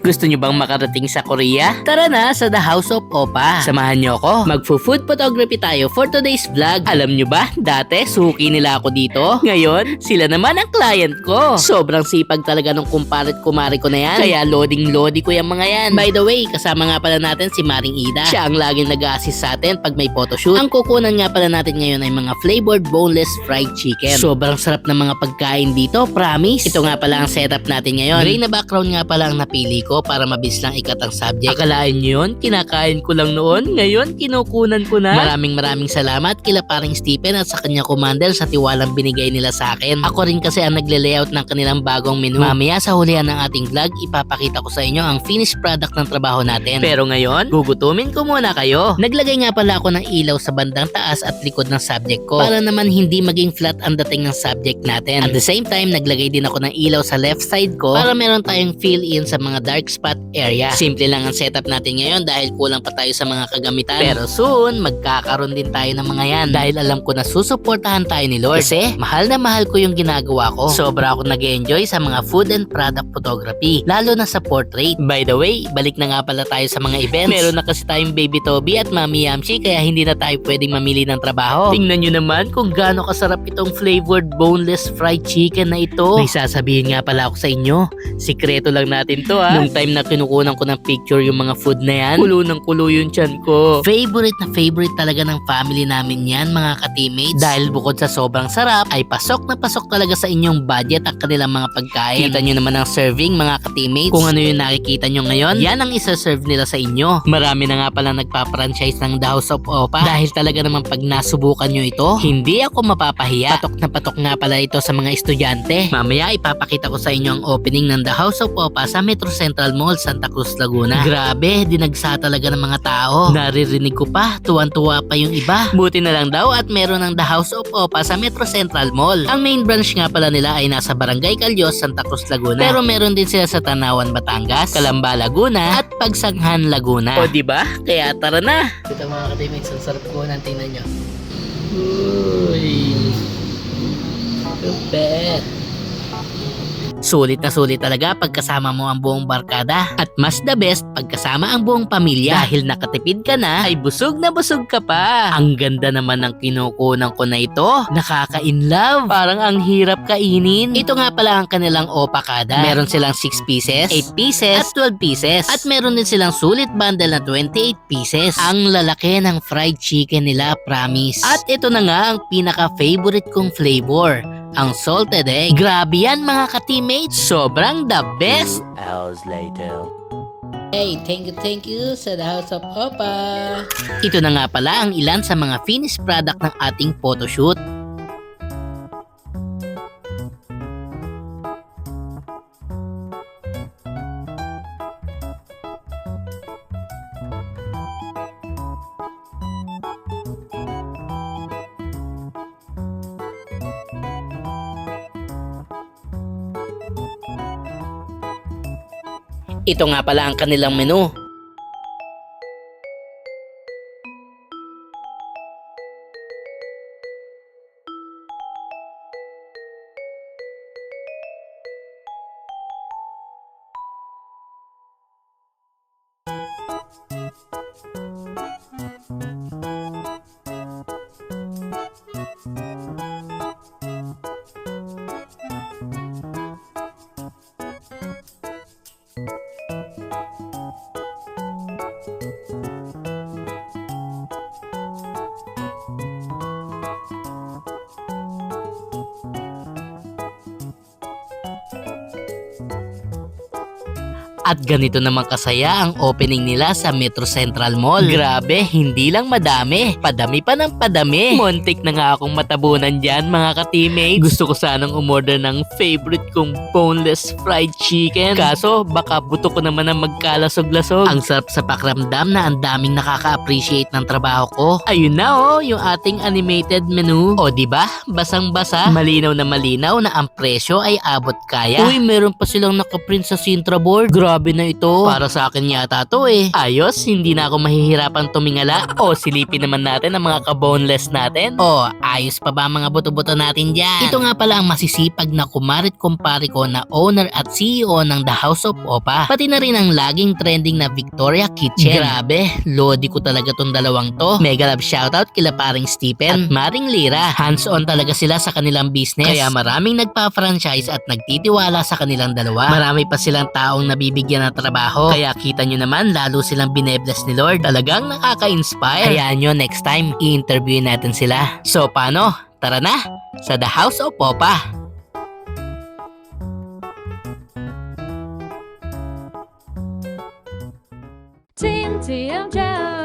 Gusto nyo bang makarating sa Korea? Tara na sa The House of Opa. Samahan nyo ako. Magfo-food photography tayo for today's vlog. Alam nyo ba, dati suki nila ako dito. Ngayon, sila naman ang client ko. Sobrang sipag talaga nung kumparet kumari ko na yan. Kaya loading-loading ko yung mga yan. By the way, kasama nga pala natin si Maring Ida. Siya ang laging nag-assist sa atin pag may photoshoot. Ang kukunan nga pala natin ngayon ay mga flavored boneless fried chicken. Sobrang sarap ng mga pagkain dito, promise. Ito nga pala ang setup natin ngayon. Gray na background nga pala ang napili ko para mabilis lang ikat ang subject. Akalaan nyo yun, kinakain ko lang noon. Ngayon, kinukunan ko na. Maraming maraming salamat kila paring Stephen at sa kanya commander sa tiwalang binigay nila sa akin. Ako rin kasi ang nagle-layout ng kanilang bagong menu. Mamaya sa hulihan ng ating vlog, ipapakita ko sa inyo ang finished product ng trabaho natin. Pero ngayon, gugutumin ko muna kayo. Naglagay nga pala ako ng ilaw sa bandang taas at likod ng subject ko para naman hindi maging flat ang dating ng subject natin. At the same time, naglagay din ako ng ilaw sa left side ko para meron tayong fill-in sa mga dark spot area. Simple lang ang setup natin ngayon dahil kulang pa tayo sa mga kagamitan. Pero soon, magkakaroon din tayo ng mga yan dahil alam ko na susuportahan tayo ni Lord. Kasi mahal na mahal ko yung ginagawa ko. Sobra ako nag enjoy sa mga food and product photography, lalo na sa portrait. By the way, balik na nga pala tayo sa mga events. Meron na kasi tayong Baby Toby at Mami Yamshi kaya hindi na tayo pwedeng mamili ng trabaho. Tingnan nyo naman kung gaano kasarap itong flavored boneless fried chicken na ito. May sasabihin nga pala ako sa inyo. Sikreto lang natin to ha. Nung time na kinukunan ko ng picture yung mga food na yan, kulo ng kulo yung chan ko. Favorite na favorite talaga ng family namin yan mga ka-teammates. Dahil bukod sa sobrang sarap, ay pasok na pasok talaga sa inyong budget ang kanilang mga pagkain. Kita nyo naman ang serving mga ka-teammates. Kung ano yung nakikita nyo ngayon, yan ang isa-serve nila sa inyo. Marami na nga palang nagpa-franchise ng The House of Opa. Dahil talaga naman pag nasubukan nyo ito, hindi ako mapapahiya. Patok na patok nga pala ito sa mga estudyante. Mamaya ipapakita ko sa inyo ang opening ng The House of Opa sa Metro Central Mall, Santa Cruz, Laguna. Grabe, dinagsa talaga ng mga tao. Naririnig ko pa, tuwan-tuwa pa yung iba. Buti na lang daw at meron ng The House of Opa sa Metro Central Mall. Ang main branch nga pala nila ay nasa Barangay Calyos, Santa Cruz, Laguna. Pero meron din sila sa Tanawan, Batangas, Calamba, Laguna at Pagsanghan, Laguna. O di ba? Kaya tara na. Ito mga ka-teammates, ang sarap ko ng tingnan nyo. Uy. Lupet. Sulit na sulit talaga pagkasama mo ang buong barkada. At mas the best pagkasama ang buong pamilya. Dahil nakatipid ka na, ay busog na busog ka pa. Ang ganda naman ng kinukunan ko na ito. Nakaka-in love. Parang ang hirap kainin. Ito nga pala ang kanilang opakada. Meron silang 6 pieces, 8 pieces, at 12 pieces. At meron din silang sulit bundle na 28 pieces. Ang lalaki ng fried chicken nila, promise. At ito na nga ang pinaka-favorite kong flavor ang salted egg. Grabe yan mga ka-teammates. Sobrang the best. hours later. Hey, thank you, thank you sa The House of Opa. Ito na nga pala ang ilan sa mga finished product ng ating photoshoot. Ito nga pala ang kanilang menu. At ganito naman kasaya ang opening nila sa Metro Central Mall. Grabe, hindi lang madami. Padami pa ng padami. Montik na nga akong matabunan dyan mga ka-teammates. Gusto ko sanang umorder ng favorite kong boneless fried chicken. Kaso baka buto ko naman ang magkalasog-lasog. Ang sarap sa pakramdam na ang daming nakaka-appreciate ng trabaho ko. Ayun na oh, yung ating animated menu. O di ba? Basang-basa. Malinaw na malinaw na ang presyo ay abot kaya. Uy, meron pa silang nakaprint sa Sintra board. Grabe grabe na ito. Para sa akin yata to eh. Ayos, hindi na ako mahihirapan tumingala. O, silipin naman natin ang mga kaboneless natin. O, ayos pa ba mga buto-buto natin dyan? Ito nga pala ang masisipag na kumarit kumpare ko na owner at CEO ng The House of Opa. Pati na rin ang laging trending na Victoria Kitchen. Grabe, lodi ko talaga tong dalawang to. Mega love shoutout kila paring Stephen at Maring Lira. Hands-on talaga sila sa kanilang business. Kaya maraming nagpa-franchise at nagtitiwala sa kanilang dalawa. Marami pa silang taong nabibigyan ng trabaho. Kaya kita nyo naman, lalo silang binebless ni Lord. Talagang nakaka-inspire. Kaya nyo, next time, i-interview natin sila. So, paano? Tara na! Sa The House of Popa. Team TMJ.